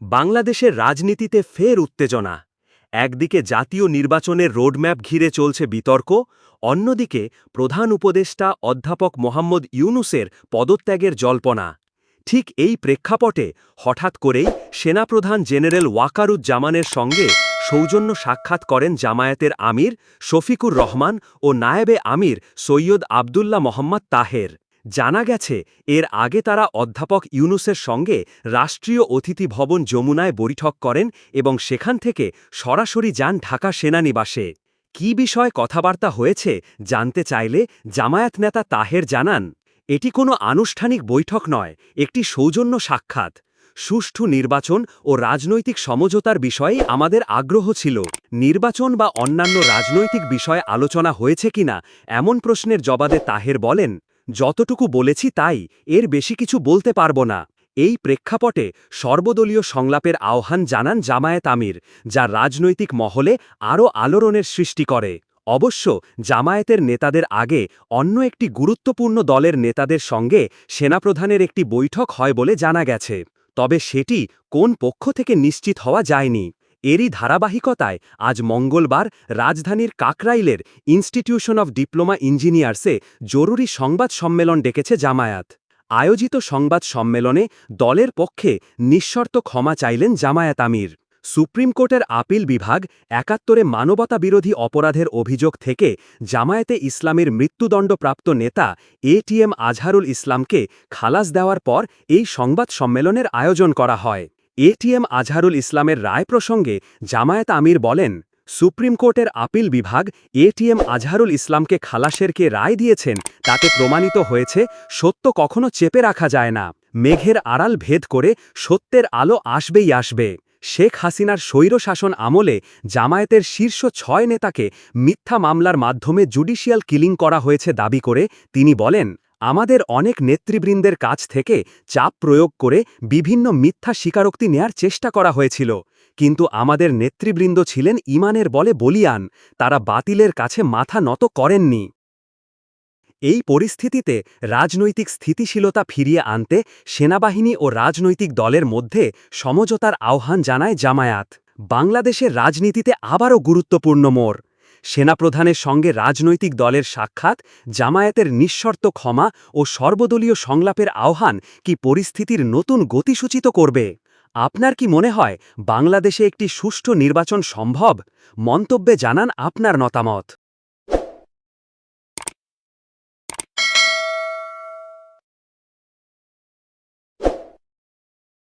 বাংলাদেশের রাজনীতিতে ফের উত্তেজনা। একদিকে জাতীয় নির্বাচনের রোডম্যাপ ঘিরে চলছে বিতর্ক, অন্যদিকে প্রধান উপদেষ্টা অধ্যাপক মোহাম্মদ ইউনুসের পদত্যাগের জল্পনা। ঠিক এই প্রেক্ষাপটে হঠাৎ করেই সেনাপ্রধান জেনারেল ওয়াকারুজ্জামানের সঙ্গে সৌজন্য সাক্ষাৎ করেন জামায়াতের আমির শফিকুর রহমান ও নায়েবে আমির সৈয়দ আবদুল্লাহ মোহাম্মদ তাহের। জানা গেছে, এর আগে তারা অধ্যাপক ইউনুসের সঙ্গে রাষ্ট্রীয় অতিথি ভবন যমুনায় বৈঠক করেন এবং সেখান থেকে সরাসরি যান ঢাকা সেনানিবাসে। কি বিষয়ে কথাবার্তা হয়েছে জানতে চাইলে জামায়াত নেতা তাহের জানান, এটি কোনো আনুষ্ঠানিক বৈঠক নয়, একটি সৌজন্য সাক্ষাৎ। সুষ্ঠু নির্বাচন ও রাজনৈতিক সমঝোতার বিষয়ে আমাদের আগ্রহ ছিল। নির্বাচন বা অন্যান্য রাজনৈতিক বিষয়ে আলোচনা হয়েছে কিনা এমন প্রশ্নের জবাবে তাহের বলেন যতটুকু বলেছি তাই, এর বেশি কিছু বলতে পারব না। এই প্রেক্ষাপটে সর্বদলীয় সংলাপের আহ্বান জানান জামায়াত আমির, যা রাজনৈতিক মহলে আরও আলোড়নের সৃষ্টি করে। অবশ্য, জামায়াতের নেতাদের আগে অন্য একটি গুরুত্বপূর্ণ দলের নেতাদের সঙ্গে সেনাপ্রধানের একটি বৈঠক হয় বলে জানা গেছে। তবে সেটি কোন পক্ষ থেকে নিশ্চিত হওয়া যায়নি। এরই ধারাবাহিকতায় আজ মঙ্গলবার রাজধানীর কাকরাইলের ইনস্টিটিউশন অব ডিপ্লোমা ইঞ্জিনিয়ার্সে জরুরি সংবাদ সম্মেলন ডেকেছে জামায়াত। আয়োজিত সংবাদ সম্মেলনে দলের পক্ষে নিঃশর্ত ক্ষমা চাইলেন জামায়াত আমির। সুপ্রিম কোর্টের আপিল বিভাগ একাত্তরে মানবতাবিরোধী অপরাধের অভিযোগ থেকে জামায়াতে ইসলামের মৃত্যুদণ্ডপ্রাপ্ত নেতা এটিএম আজহারুল ইসলামকে খালাস দেওয়ার পর এই সংবাদ সম্মেলনের আয়োজন করা হয়। এটিএম আজহারুল ইসলামের রায় প্রসঙ্গে জামায়াত আমির বলেন, সুপ্রিম কোর্টের আপিল বিভাগ এটিএম আজহারুল ইসলামকে খালাসের কে রায় দিয়েছেন, তাতে প্রমাণিত হয়েছে সত্য কখনো চেপে রাখা যায় না। মেঘের আড়াল ভেদ করে সত্যের আলো আসবেই আসবে। শেখ হাসিনার স্বৈরশাসন আমলে জামায়াতের শীর্ষ ছয় নেতাকে মিথ্যা মামলার মাধ্যমে জুডিশিয়াল কিলিং করা হয়েছে দাবি করে তিনি বলেন আমাদের অনেক নেতৃবৃন্দের কাছ থেকে চাপ প্রয়োগ করে বিভিন্ন মিথ্যা স্বীকারোক্তি নেয়ার চেষ্টা করা হয়েছিল। কিন্তু আমাদের নেতৃবৃন্দ ছিলেন ইমানের বলে বলিয়ান, তারা বাতিলের কাছে মাথা নত করেননি। এই পরিস্থিতিতে রাজনৈতিক স্থিতিশীলতা ফিরিয়ে আনতে সেনাবাহিনী ও রাজনৈতিক দলের মধ্যে সমঝোতার আহ্বান জানায় জামায়াত। বাংলাদেশের রাজনীতিতে আবারও গুরুত্বপূর্ণ মোড়। সেনাপ্রধানের সঙ্গে রাজনৈতিক দলের সাক্ষাৎ, জামায়াতের নিঃশর্ত ক্ষমা ও সর্বদলীয় সংলাপের আহ্বান কি পরিস্থিতির নতুন গতিসূচিত করবে? আপনার কি মনে হয় বাংলাদেশে একটি সুষ্ঠু নির্বাচন সম্ভব? মন্তব্যে জানান আপনার মতামত।